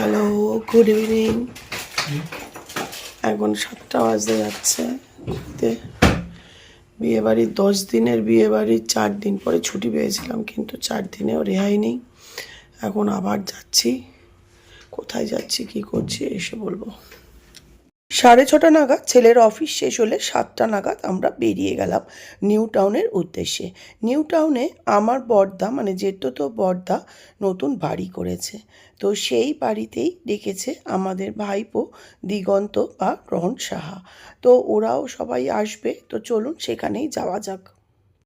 Hello good evening এখন সাতটা বাজতে যাচ্ছে। তে বিয়েবাড়ির দশ দিনের বিয়ে বিয়েবাড়ির চার দিন পরে ছুটি পেয়েছিলাম, কিন্তু চার দিনেও রেহাই নেই। এখন আবার যাচ্ছি। কোথায় যাচ্ছি, কি করছি, এসে বলব। সাড়ে ছটা নাগাদ ছেলের অফিস শেষ হলে সাতটা নাগাদ আমরা বেরিয়ে গেলাম নিউ টাউনের উদ্দেশ্যে। নিউ টাউনে আমার বর্দা মানে জেঠতো বর্দা নতুন বাড়ি করেছে। তো সেই বাড়িতেই ডেকেছে আমাদের ভাইপো দিগন্ত বা রহন সাহা। তো ওরাও সবাই আসবে, তো চলুন সেখানেই যাওয়া যাক।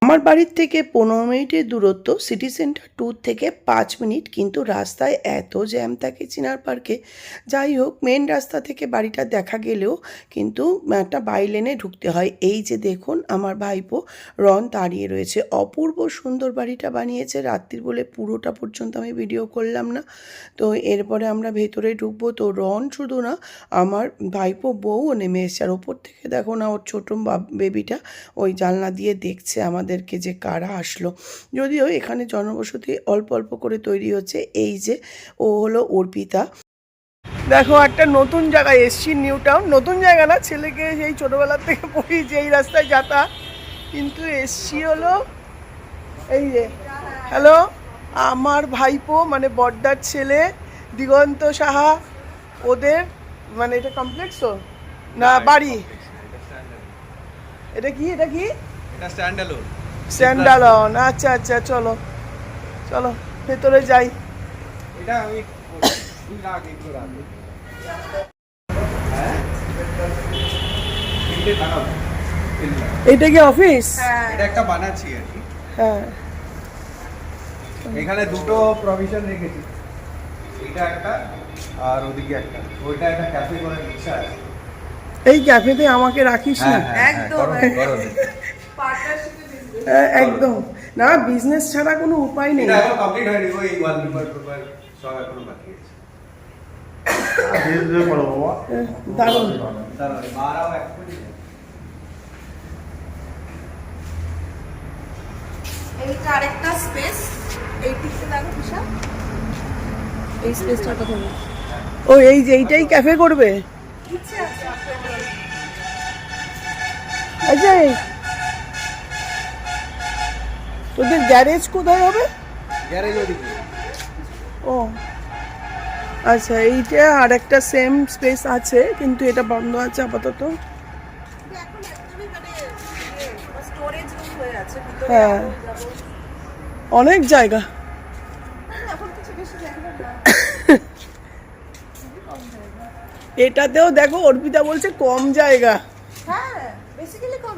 আমার বাড়ির থেকে পনেরো মিনিটের দূরত্ব সিটি সেন্টার ট্যুর থেকে পাঁচ মিনিট, কিন্তু রাস্তায় এত জ্যাম থাকে চিনার পার্কে যাই হোক মেন রাস্তা থেকে বাড়িটা দেখা গেলেও কিন্তু একটা বাই লেনে ঢুকতে হয়। এই যে দেখুন, আমার ভাইপো রন দাঁড়িয়ে রয়েছে। অপূর্ব সুন্দর বাড়িটা বানিয়েছে। রাত্রির বলে পুরোটা পর্যন্ত আমি ভিডিও করলাম না। তো এরপরে আমরা ভেতরে ঢুকবো। তো রন শুধু না, আমার ভাইপো বউও নেমে এসছে। আর ওপর থেকে দেখো না, ওর ছোটো বেবিটা ওই জানলা দিয়ে দেখছে আমাদেরকে যে কারা আসলো। যদিও এখানে জনবসতি অল্প অল্প করে তৈরি হচ্ছে এই যে ও হলো অর্পিতা দেখো একটা নতুন জায়গায় এসছি নিউ টাউন নতুন জায়গা না ছেলেকে সেই ছোটোবেলার থেকে পড়ি যে এই রাস্তায় যাতায়াত কিন্তু এসছি হলো এই যে হ্যালো আমার ভাইপো মানে বর্দার ছেলে দিগন্ত সাহা ওদের মানে এটা কমপ্লেক্স তো? না বাড়ি? এটা কি এটা কি? এটা স্ট্যান্ড অ্যালোন স্যান্ডালন আচ্ছা আচ্ছা চলো। চলো ভেতরে যাই। এটা আমি হ্যাঁ। এটা কি অফিস এটা একটা বানাচ্ছি আর কি। হ্যাঁ। এখানে দুটো প্রভিশন রেখেছি। এটা একটা আর ওদিকে একটা। ওইটা একটা ক্যাফে করে ইচ্ছা আছে। এই ক্যাফেতে আমাকে রাখিস না? একদম। হ্যাঁ, একদম। না বিজনেস ছাড়া কোনো উপায় নেই। এটা এখন কমপ্লিট হয়নি ওই ওয়ালপেপার পেপার সব এখনও বাকি আছে। দারুণ। এক এইটা আরেকটা স্পেস এই দিকটা দেখো বিশাল। এই ও এই যে এইটাই ক্যাফে করবে? আচ্ছা তোদের গ্যারেজ কোথায় হবে? গ্যারেজ ওদিকে। ও। আচ্ছা এইটা আর একটা সেম স্পেস আছে কিন্তু এটা বন্ধ আছে আপাতত। এখন একদমই স্টোরেজ রুম হয়ে আছে ভিতরে। অনেক জায়গা এখন কিছু বেশি জায়গা। না এটাতেও দেখো অর্পিতা বলছে কম জায়গা। হ্যাঁ।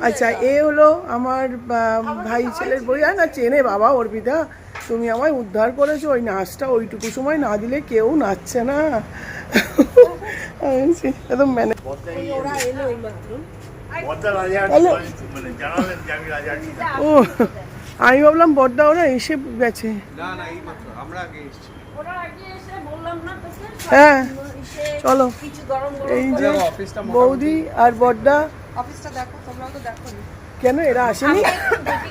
আচ্ছা এ হলো আমার ভাই ছেলের বই। আর না চেনে বাবা অর্পিতা। তুমি আমায় উদ্ধার করেছ ওই নাচটা ওইটুকু সময় না দিলে কেউ নাচছে না। আমি একদম হ্যালো ও আমি ভাবলাম বড্ডা ওরা এসে গেছে। না না এই মাত্র আমরা আগে এসেছি। ওরা আগে এসে বললাম না তোকে হ্যাঁ চলো। কিছু গরম গরম এই যে বৌদি আর বড্ডা অফিসটা দেখো তোমরাও তো দেখো কেন এরা আসেনি?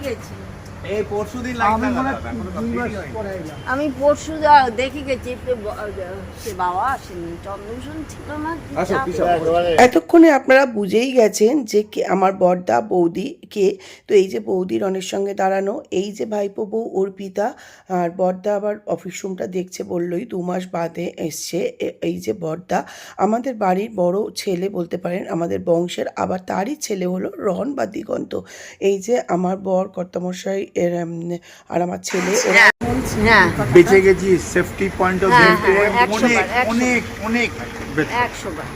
গেছি। এই পরশু দিন আমি পরশু দেখে গেছি সে বাবা আসেনি। চন্দ্রভূষণ ছিল না এতক্ষণে আপনারা বুঝেই গেছেন যে কে আমার বড়দা বৌদি কে? তো এই যে বৌদি রনের সঙ্গে দাঁড়ানো এই যে ভাইপো বউ অর্পিতা আর বড়দা আবার অফিস রুমটা দেখছে বললোই দু মাস বাদে এসছে এই যে বড়দা আমাদের বাড়ির বড় ছেলে বলতে পারেন আমাদের বংশের আবার তারই ছেলে হলো রহন বা দিগন্ত। এই যে আমার বর কর্তামশাই এর আর আমার ছেলে হ্যাঁ। বেঁচে গেছি সেফটি পয়েন্ট অফ ভিউ অনেক অনেক অনেক। একশো বার।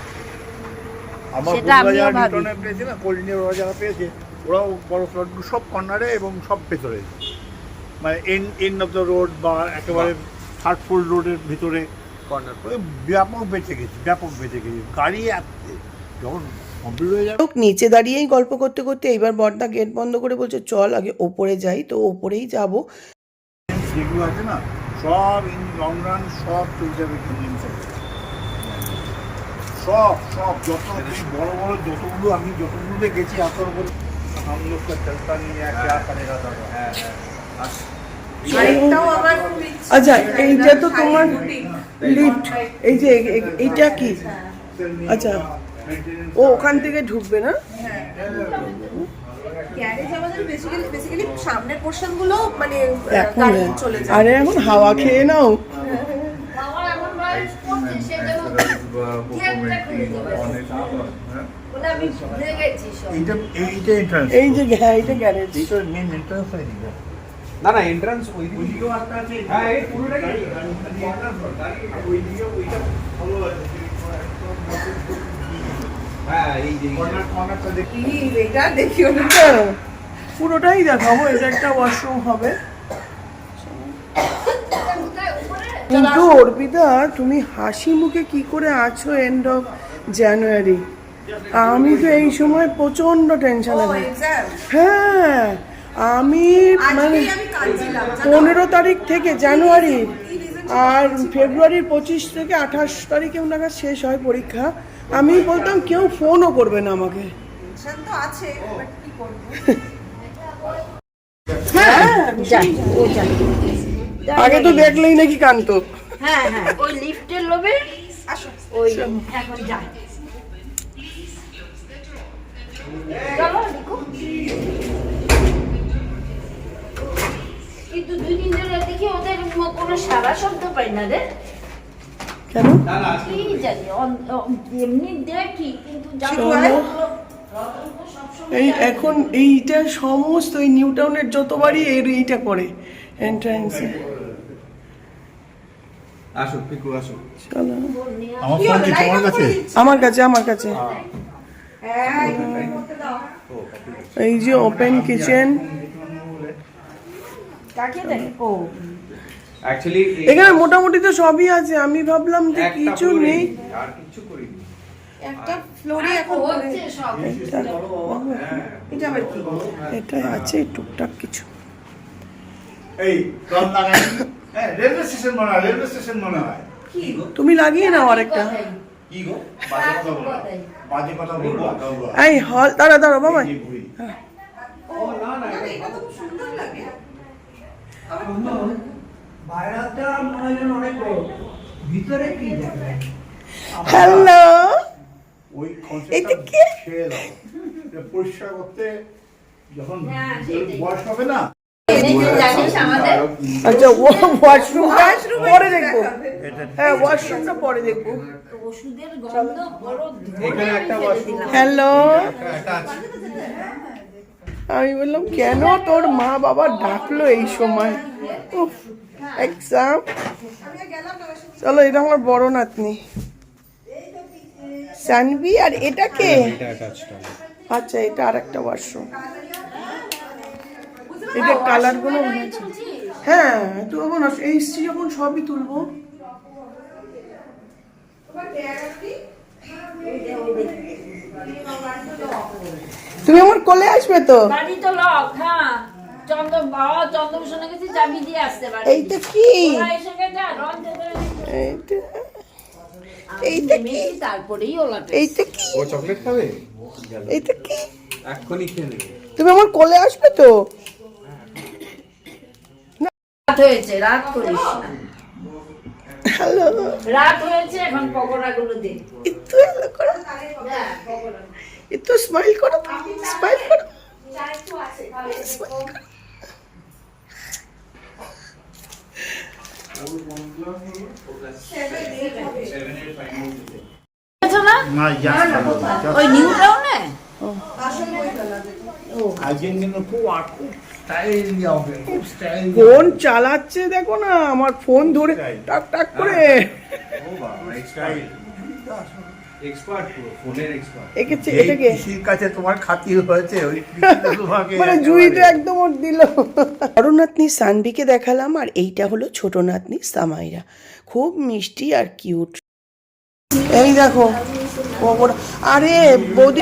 আমার সেটা আমিও ভাবি। নিউটনে পেয়েছে না? পেয়েছে। ওরাও বড় ফ্লটগুলো সব কর্নারে এবং সব ভেতরে। মানে an end of the road বা একেবারে থার্ড ফোর রোডের ভিতরে। কর্নার ওই ব্যাপক বেঁচে গেছে ব্যাপক বেঁচে গেছে। গাড়ি যখন হয়ে লোক নিচে দাঁড়িয়েই গল্প করতে করতে এইবার বর্দা গেট বন্ধ করে বলছে চল আগে ওপরে যাই তো ওপরেই যাব। যেগুলো আছে না সব ইন লং রান সব চলে যাবে সব সব যত বড় বড় যতগুলো আমি যতগুলো গেছি এত বড় हम लोग का चलता नहीं है क्या करेगा दादा হ্যাঁ হ্যাঁ আর আরেকটাও আবার খুব ইচ্ছে আচ্ছা এইটা তো তোমার বুটিক লিফট এই যে এ- এ- এইটা কি আচ্ছা ও ওখান থেকে ঢুকবে না গ্যারেজ আমাদের বেসিক্যালি বেসিক্যালি সামনের পোর্শন গুলো মানে এখন গাড়ি চলে যায় আরে এখন হাওয়া খেয়ে নাও বাবা এই যে হ্যাঁ এইটা গ্যারেজ এইটা মেন এন্ট্রান্স হয় দিকে না না এন্ট্রান্স ওই দিকেও আছে হ্যাঁ এই পুরোটাই। ওইদিকে ওইটা ভালো আছে। হ্যাঁ এই যে কর্নার কর্নারটা দেখি। এটা দেখিও না। হ্যাঁ, পুরোটাই দেখাবো এটা একটা ওয়াশরুম হবে। কিন্তু অর্পিতা তুমি হাসি মুখে কি করে আছো এন্ড অফ জানুয়ারি আমি তো এই সময় প্রচণ্ড টেনশনে থাকি। হ্যাঁ আমি মানে? পনেরো তারিখ থেকে জানুয়ারি আর ফেব্রুয়ারির পঁচিশ থেকে আঠাশ তারিখে নাগাদ শেষ হয় পরীক্ষা। আমি বলতাম কেউ ফোনও করবে না আমাকে। টেনশন তো আছে বাট কি করব? হ্যাঁ আগে তো দেখলেই নাকি কান্ত হ্যাঁ হ্যাঁ ওই লিফটের লোভে? আসো। ওই এখন যাই। চলো কিন্তু দুই দিন ধরে দেখি ওদের কোনো সারা শব্দ পাই না রে। কেন? না না আজকে কি জানি এমনি দেখি কিন্তু জানি চলো। না। এই এখন এইটা সমস্ত এই নিউ টাউনের যত বাড়ি এর এইটা করে এন্ট্রান্সে আসো পিকু আসো। চলো। আমার কাছে? আমার কাছে আমার কাছে হ্যাঁ একটু করতে দাও এই যে ওপেন কিচেন ও। এখানে মোটামুটি তো সবই আছে। আমি ভাবলাম যে কিছু নেই। আর কিছু করিনি। একটা ফ্লোরে এখন হচ্ছে সব। এটা এটা আবার কি? এটা আছে টুকটাক কিছু। হ্যাঁ হয় হয় তুমি লাগিয়ে নাও আরেকটা। কি গো? বাজে কথা বলো বাজে কথা এই হল দাঁড়া দাঁড়া বাবা এটা কি পরিষ্কার করতে যখন হ্যাঁ, বয়স হবে না আচ্ছা ওয়াশরুমটা এ পরে দেখব। হ্যাঁ ওয়াশরুমটা পরে দেখব। হ্যালো আমি বললাম কেন তোর মা বাবা ডাকলো এই সময়? এক্সাম। চলো এটা আমার বড় নাতনি। সানভি আর এটা কে? আচ্ছা এটা আর একটা ওয়াশরুম এটা কালারগুলো মনে হচ্ছে। হ্যাঁ তুলবো না এইসছি যখন সবই তুলবো। তুমি আমার কোলে আসবে তো? বাড়ি তো লক হ্যাঁ। চন্দ্র বাবা চন্দ্রভূষণে গেছি চাবি দিয়ে আসতে পারি এইটা কি? ওরা এসে গেছে আর এইটা এইটা কি? তারপরেই ওলা এইটা কি? ও চকলেট খাবে? এইটা কি? এক্ষুনি খেয়ে নেবে। তুমি আমার কোলে আসবে তো? হয়েছে রাত করিস। না হ্যালো। রাত হয়েছে এখন পকোড়া দে। একটু হ্যালো করো। একটু স্মাইল করো স্মাইল করো smile করো। না? না জাস্ট ওই নিউ টাউনে বাসন বই ফেলা আজকে কিন্তু খুব আ- ফোন চালাচ্ছে দেখো না আমার ফোন ধরে টাক টাক করে। ওই কৃষিটা তোমাকে মানে জুইটা একদম ওর দিল। বড় নাতনি সানভিকে দেখালাম আর এইটা হলো ছোট নাতনি সামাইরা। খুব মিষ্টি আর কিউট। এই দেখো আরে বৌদি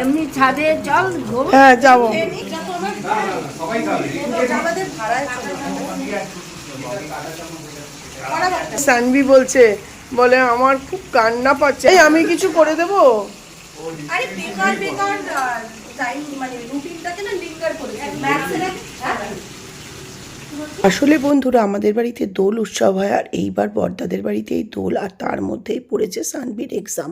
এমনি ছাদে চল হ্যাঁ যাব। সানভি বলছে বলে আমার খুব কান্না পাচ্ছে। আমি কিছু করে দেবো? আরে বেকার বেকার টাইম মানে রুটিনটাকে না লিঙ্গার করেছে আসলে বন্ধুরা আমাদের বাড়িতে দোল উৎসব হয় আর এইবার বর্দাদের বাড়িতে এই দোল আর তার মধ্যেই পড়েছে সানবির এক্সাম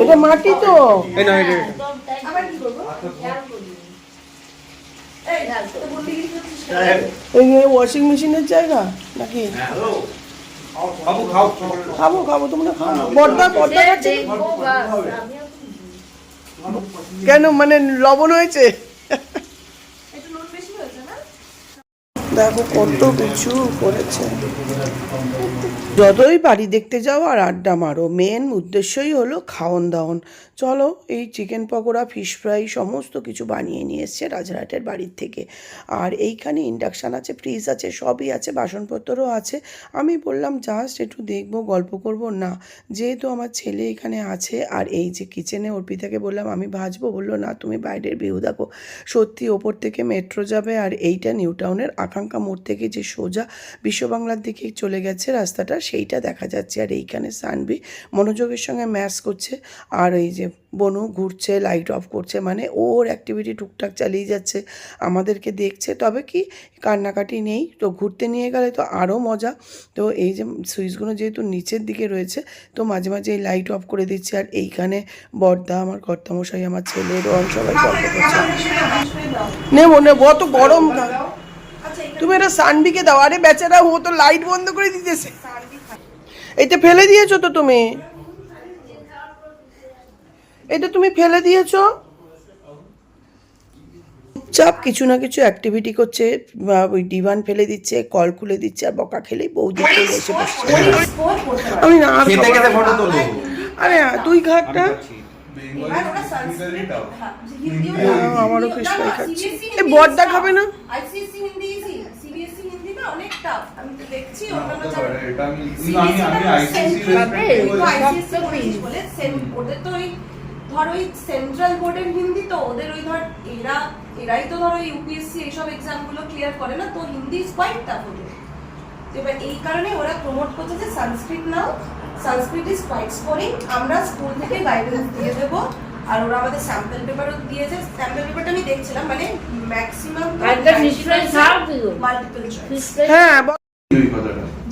এটা মাটি তো। ওয়াশিং মেশিনের জায়গা নাকি? খাও। খাব খাব তোমরা খাও। বর্দা খাচ্ছে? কেন মানে লবণ হয়েছে? দেখো কত কিছু করেছে। যতই বাড়ি দেখতে যাও আর আড্ডা মারো মেন উদ্দেশ্যই হলো খাওন দাওয়ন চলো এই চিকেন পকোড়া ফিশ ফ্রাই সমস্ত কিছু বানিয়ে নিয়ে এসছে রাজরাটের বাড়ির থেকে। আর এইখানে ইন্ডাকশান আছে ফ্রিজ আছে, সবই আছে, বাসনপত্রও আছে। আমি বললাম, জাস্ট একটু দেখব, গল্প করব। না, যেহেতু আমার ছেলে এখানে আছে, আর এই যে কিচেনে অর্পিতাকে বললাম, আমি ভাজবো? বলল, না, তুমি বাইরের ভিউ দেখো। সত্যি ওপর থেকে মেট্রো যাবে, আর এইটা নিউ টাউনের আকাঙ্ক্ষা মোড় থেকে যে সোজা বিশ্ববাংলার দিকে চলে গেছে রাস্তাটা, সেইটা দেখা যাচ্ছে। আর এইখানে সানবি মনোযোগের সঙ্গে ম্যাচ করছে। আর এই যে বনু ঘুরছে লাইট অফ করছে মানে ওর অ্যাক্টিভিটি টুকটাক চালিয়ে যাচ্ছে আমাদেরকে দেখছে। তবে কি কান্নাকাটি নেই তো ঘুরতে নিয়ে গেলে তো আরও মজা। তো এই যে সুইচগুলো যেহেতু নিচের দিকে রয়েছে তো মাঝে মাঝে এই লাইট অফ করে দিচ্ছে। আর এইখানে বর্দা আমার কর্তামশাই আমার ছেলে রং সবাই গল্প করছে নেব নেব অত গরম আচ্ছা তুমি এটা সানবিকে দাও। আরে বেচারা ও তো লাইট বন্ধ করে দিতেছে। এটা ফেলে দিয়েছ তো তুমি? এটা তুমি ফেলে দিয়েছ? চাপ কিছু না কিছু অ্যাক্টিভিটি করছে বা ওই ডিভান ফেলে দিচ্ছে কল খুলে দিচ্ছে আর বকা খেলেই বৌদি খেলে এসে বসছে। আমি না আর তুই হ্যাঁ, হিন্দিও হ্যাঁ, না, আমারও fry না, খাচ্ছি। এ, is খাবে না? অনেক tough। আমি তো দেখছি পারে, ধর ওই সেন্ট্রাল বোর্ডের হিন্দি তো ওদের ওই ধর এরা এরাই তো ধর ইউপিএসসি এইসব এক্সামগুলো ক্লিয়ার করে না তো হিন্দি ইজ কোয়াইট টাফ ওদের এবার এই কারণে ওরা প্রমোট করছে যে Sanskrit now Sanskrit is quite scoring আমরা স্কুল থেকে গাইডেন্স দিয়ে দেবো আর ওরা আমাদের স্যাম্পল পেপারও দিয়েছে স্যাম্পল পেপারটা আমি দেখছিলাম মানে ম্যাক্সিমাম? মাল্টিপল চয়েস হ্যাঁ।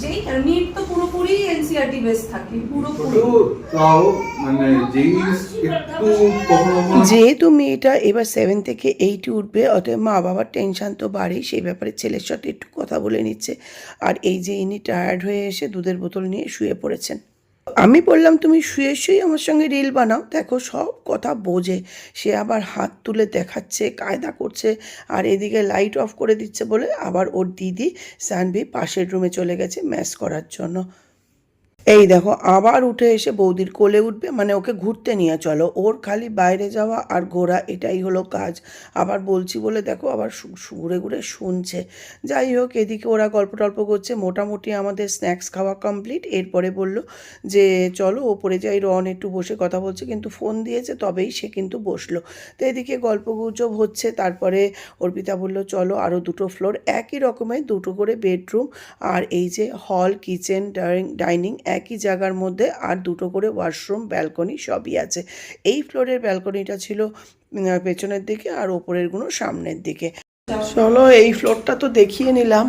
যেই নিট তো পুরোপুরি এনসিআরটি বেস থাকে পুরোপুরি। তাও মানে যেই একটু যেহেতু মেয়েটা এবার সেভেন থেকে এইটে উঠবে অতএব মা বাবার টেনশন তো বাড়েই সেই ব্যাপারে ছেলের সাথে একটু কথা বলে নিচ্ছে। আর এই যে ইনি টায়ার্ড হয়ে এসে দুধের বোতল নিয়ে শুয়ে পড়েছেন। আমি বললাম তুমি শুয়ে শুয়ে আমার সঙ্গে রিল বানাও। দেখো সব কথা বোঝে। সে আবার হাত তুলে দেখাচ্ছে কায়দা করছে আর এদিকে লাইট অফ করে দিচ্ছে বলে আবার ওর দিদি সানভি পাশের রুমে চলে গেছে ম্যাচ করার জন্য। এই দেখো, আবার উঠে এসে বৌদির কোলে উঠবে মানে ওকে ঘুরতে নিয়ে চলো। ওর খালি বাইরে যাওয়া আর ঘোরা, এটাই হলো কাজ। আবার বলছি বলে দেখো, আবার ঘুরে ঘুরে শুনছে। যাই হোক, এদিকে ওরা গল্প টল্প করছে, মোটামুটি আমাদের স্ন্যাক্স খাওয়া কমপ্লিট। এরপরে বলল যে, চলো ওপরে যাই, রন একটু বসে কথা বলছে, কিন্তু ফোন দিয়েছে, তবেই সে কিন্তু বসল। তো এদিকে গল্প গুজব হচ্ছে, তারপরে অর্পিতা বলল, চলো আরও দুটো ফ্লোর একই রকমের দুটো করে বেডরুম আর এই যে হল কিচেন ডাইনিং একই জায়গার মধ্যে আর দুটো করে ওয়াশরুম ব্যালকনি সবই আছে। এই ফ্লোরের ব্যালকনিটা ছিল পেছনের দিকে আর ওপরেরগুলো সামনের দিকে। চলো এই ফ্লোরটা তো দেখিয়ে নিলাম।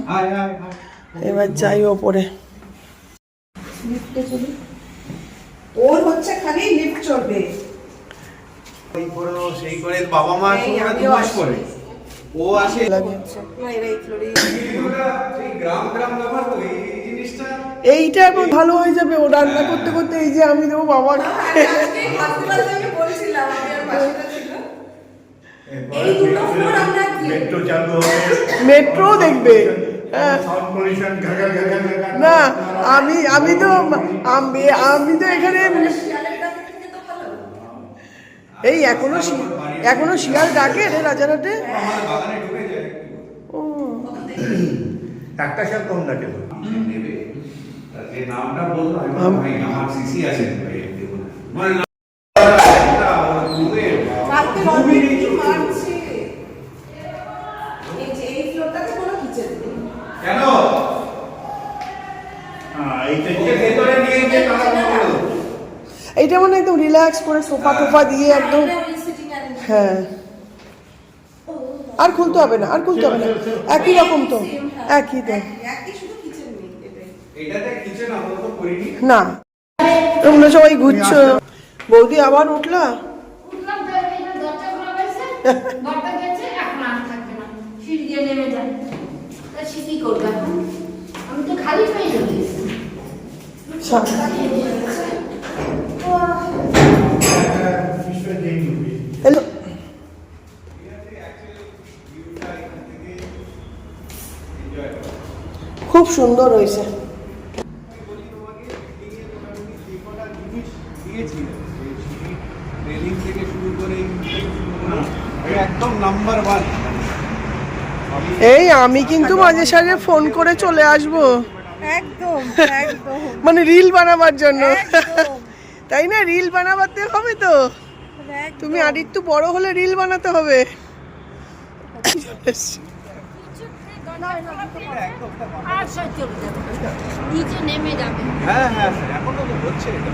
এবার যাই ওপরে। ওর হচ্ছে খালি লিফট চড়বে ও সেই করে বাবা মা আসি। করে ও আসে। লাগে না এরা এই ফ্লোরে গ্রাম গ্রাম ব্যাপার তো এই এই জিনিসটা এইটা এখন ভালো হয়ে যাবে ও রান্না করতে করতে এই যে আমি দেবো বাবা। মেট্রো চালু হবে। মেট্রো দেখবে। হ্যাঁ। না আমি আমি তো আমি আমি তো এখানে শিয়ালের ডাকের থেকে তো ভালো। এই এখনও এখনও শিয়াল ডাকে রে রাজারাটে আমার বাগানে ঢুকে যায়। ও। একটা সাল কম তা যে নামটা বলল আমি আমার সিসি আছে ভাই একটু বলে। মানে এই যে কেন হ্যাঁ এইটা মানে একদম রিল্যাক্স করে সোফা টোফা দিয়ে একদম হ্যাঁ আর খুলতে হবে না আর খুলতে হবে না। একই রকম তো। একই তো একই শুধু কিচেন নেই এটাই এটাতে কিচেন আপাতত করিনি না তোমরা সবাই ঘুরছো। বৌদি আবার উঠলা? উঠলাম তো এখানে দরজা খোলা হয়েছে বরটা গেছে এখন আর থাকবে না সিঁড়ি দিয়ে নেমে যায় তা সে কি করবে এখন আমি তো খালি পেয়ে চলে এসেছি হ্যালো খুব সুন্দর হয়েছে দিয়েছি রেলিং থেকে শুরু করে একদম নাম্বার ওয়ান এই আমি কিন্তু মাঝে সাঝে ফোন করে চলে আসব। একদম একদম। মানে রিল বানাবার জন্য। তাই না? রিল বানাবাতে হবে তো। তুমি আর একটু বড় হলে রিল বানাতে হবে। নিচে নেমে যাবে হ্যাঁ হ্যাঁ এখনও তো হচ্ছে। এটা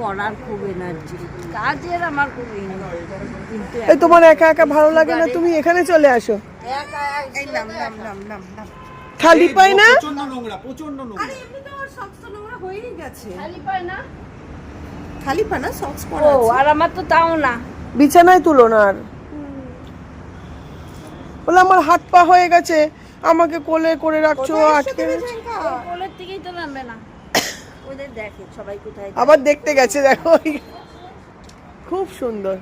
করার খুব এনার্জি কাজের আমার খুব এনার্জি কিন্তু এই তোমার একা একা ভালো লাগে না? তুমি এখানে চলে আসো। একা এই নাম নাম নাম নাম নাম। খালি পাই না? প্রচণ্ড নোংরা প্রচণ্ড নোংরা। আরে এমনি তো ওর সক্স নোংরা হয়েই গেছে। খালি পায় না? খালি পানা সক্স পরা ও আর আমার তো তাও না। বিছানায় তুলো না আর। বলে আমার হাত পা হয়ে গেছে। আমাকে কোলে করে রাখছো আটকে। কোলের থেকেই তো নামবে না। ওদের দেখে সবাই কোথায় আবার দেখতে গেছে দেখো। খুব সুন্দর।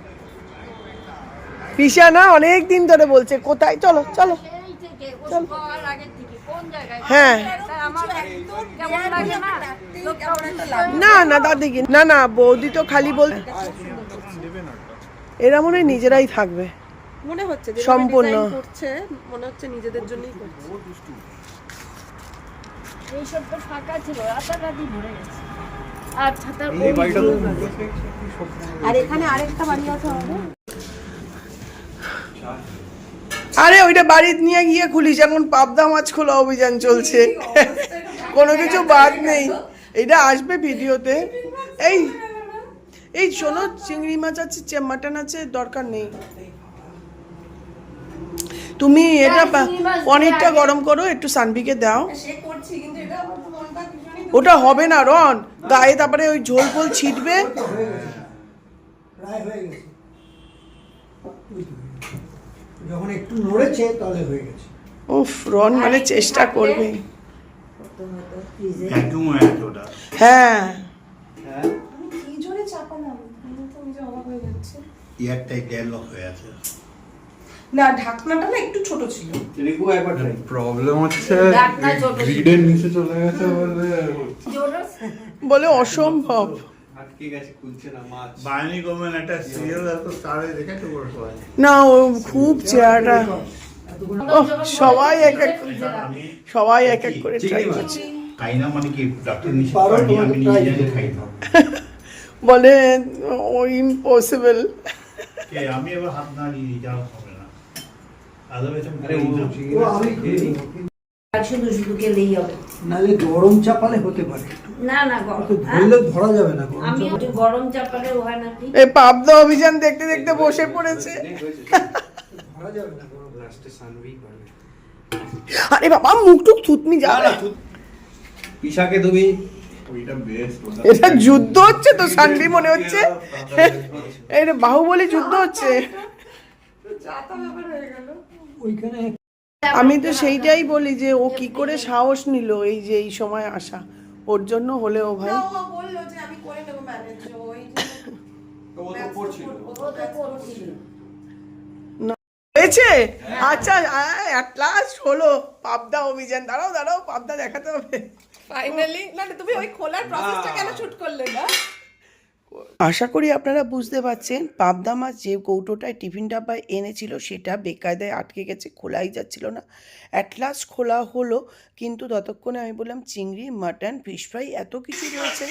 পিসা না অনেক দিন ধরে বলছে কোথায়? চলো চলো। হ্যাঁ। তা আমার কেমন লাগে না? না না দাদি না না বৌদি তো খালি বল এরা মনে হয় নিজেরাই থাকবে। মনে হচ্ছে সম্পূর্ণ। করছে মনে হচ্ছে নিজেদের জন্যই করছে। এইসব তো ফাঁকা ছিল রাতারাতি ভরে গেছে। আর ছাতার এই বাড়িটা তো আর এখানে আরেকটা বাড়ি আছে আমাদের। আরে ওইটা বাড়ি নিয়ে গিয়ে খুলিস এখন পাবদা মাছ খোলা অভিযান চলছে। কোনো কিছু বাদ নেই। এটা আসবে ভিডিওতে। এই এই শোনো চিংড়ি মাছ আছে মাটন আছে দরকার নেই। তুমি এটা পনিরটা গরম করো একটু সানভিকে দাও। ওটা হবে না রন। গায়ে তারপরে ওই ঝোল ফোল ছিটবে। প্রায় হয়ে গেছে। যখন একটু নড়েছে তাহলে হয়ে গেছে। উফ রন মানে চেষ্টা করবে। হ্যাঁ। হয়ে। যাচ্ছে। ইয়ারটাই ডেভেলপ হয়ে আছে। না ঢাকনাটা না একটু ছোট ছিল। রিকু একবার ট্রাই প্রবলেম হচ্ছে গ্রিডের নিচে চলে গেছে বলে জোরস? বলে অসম্ভব। না ও খুব চেহারাটা। ও সবাই এক এক সবাই এক এক করে ট্রাই করছে। খাই না মানে কি ডাক্তার নিষেধ পারো করেনি, তোমাকে আমি নিজে জানি খাই না। বলে ও ইম্পসিবল আমি এবার হাত না দিয়ে দিই, শুধু শুধু গেলেই হবে। নাহলে গরম চাপালে হতে পারে। না না গরম তো হ্যাঁ? ধরলে ধরা যাবে না আমি গরম চাপালে হয় নাকি এই পাবদা অভিযান দেখতে দেখতে বসে পড়েছে। ধরা যাবে না গরম। লাস্টে সানভি আরে বাবা মুখটুক থুতনি না তুমি এটা যুদ্ধ হচ্ছে তো সানভি মনে হচ্ছে? এই রে বাহুবলী যুদ্ধ হচ্ছে। আমি তো সেইটাই বলি যে ও কি করে সাহস নিল এই যে এই সময় আসা। ওর জন্য হলেও ভাই। না, ও বলল যে আমি করে নেব ম্যানেজ ওই তো ও তো করছিল। হয়েছে? আচ্ছা অ্যাট লাস্ট হলো। পাবদা অভিযান। দাঁড়াও দাঁড়াও পাবদা দেখাতে হবে। ফাইনালি না, তুমি ওই খোলার প্রসেসটা কেন শুট করলে না আশা করি আপনারা বুঝতে পারছেন পাবদা মাছ যে কৌটোটায় টিফিন ডাব্বায় এনেছিল সেটা বেকায়দায় আটকে গেছে খোলাই যাচ্ছিল না। অ্যাট লাস্ট খোলা হলো কিন্তু ততক্ষণে আমি বললাম চিংড়ি মাটন ফিশ ফ্রাই এত কিছু রয়েছে।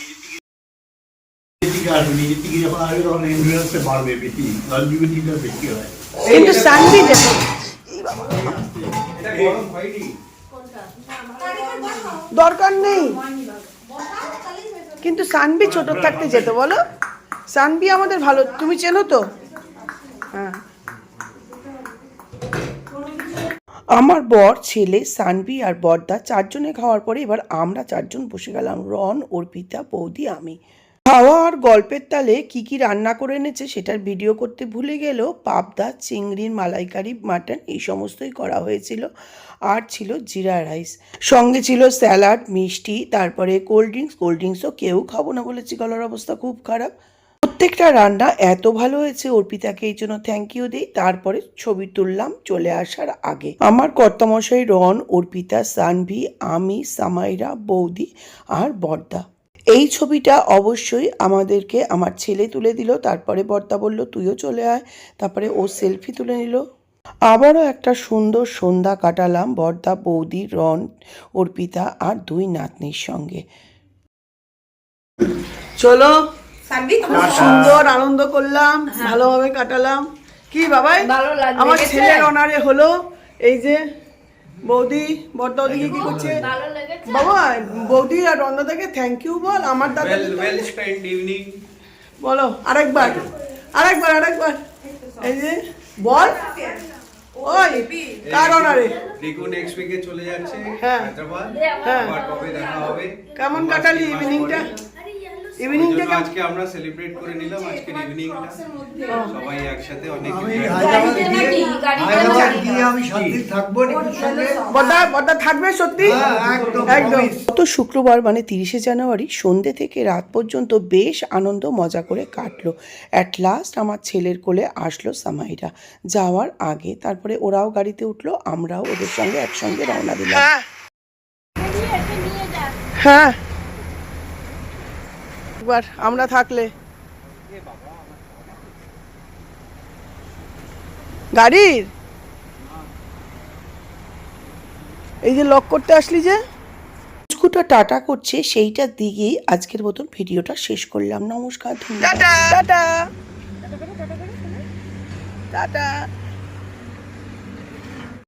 কিন্তু দেখো। দরকার নেই। কিন্তু সানবি ছোট থাকতে যেত বলো। সানবি আমাদের ভালো তুমি চেনো তো? হ্যাঁ। আমার বর ছেলে সানবি আর বর্দা চারজনে খাওয়ার পরে এবার আমরা চারজন বসে গেলাম। রন অর্পিতা বৌদি আমি। খাওয়া আর গল্পের তালে কি কি রান্না করে এনেছে সেটার ভিডিও করতে ভুলে গেলেও পাবদা চিংড়ির মালাইকারি, মাটন এই সমস্তই করা হয়েছিল আর ছিল জিরা রাইস। সঙ্গে ছিল স্যালাড, মিষ্টি, তারপরে কোল্ড ড্রিঙ্কস, কোল্ড ড্রিঙ্কসও কেউ খাব না বলেছি, গলার অবস্থা খুব খারাপ। প্রত্যেকটা রান্না এত ভালো হয়েছে, অর্পিতাকে এই জন্য থ্যাংক ইউ দিই। তারপরে ছবি তুললাম, চলে আসার আগে। আমার কর্তামশাই রন, অর্পিতা, সানভি, আমি, সামাইরা, বৌদি আর বর্দা। এই ছবিটা অবশ্যই আমাদেরকে আমার ছেলে তুলে দিল তারপরে বর্দা বলল তুইও চলে আয়। তারপরে ও সেলফি তুলে নিল। আবারও একটা সুন্দর সন্ধ্যা কাটালাম বর্দা বৌদি রন অর্পিতা আর দুই নাতনির সঙ্গে। চলো। খুব সুন্দর আনন্দ করলাম ভালোভাবে কাটালাম। কি বাবাই? আমার? ছেলের অনারে হলো এই যে বৌদি বড়দা ওদিকে কি করছে? বাবা বৌদি আর রন্দাদাকে থ্যাংক ইউ বল আমার দাদা ওয়েল স্পেন্ড ইভিনিং বলো আরেকবার আরেকবার আরেকবার। এই যে বল। ওই কার অনারে রিকু নেক্সট উইকে চলে যাচ্ছে হ্যাঁ। হায়দ্রাবাদ। হ্যাঁ। কবে দেখা হবে। কেমন কাটালি ইভিনিংটা ইভিনিংটা আজকে আমরা সেলিব্রেট করে নিলাম আজকের ইভিনিংটা সবাই একসাথে অনেক আমি enjoy হায়দ্রাবাদে করলাম। গিয়ে হায়দ্রাবাদ গিয়ে আমি সাত দিন থাকব রিকুর সঙ্গে বর্দা বর্দা থাকবে সত্যি? একদম, একদম। গত শুক্রবার মানে তিরিশে জানুয়ারি সন্ধে থেকে রাত পর্যন্ত বেশ আনন্দ মজা করে কাটলো। অ্যাট লাস্ট আমার ছেলের কোলে আসলো সামাইরা। যাওয়ার আগে তারপরে ওরাও গাড়িতে উঠল আমরাও ওদের সঙ্গে একসঙ্গে রওনা দিলাম। হ্যাঁ। একবার আমরা থাকলে। গাড়ির? এই যে লক করতে আসলি যে? স্কুটার টাটা করছে সেইটার দিকেই আজকের মতন ভিডিওটা শেষ করলাম। নমস্কার টাটা! টাটা! টাটা!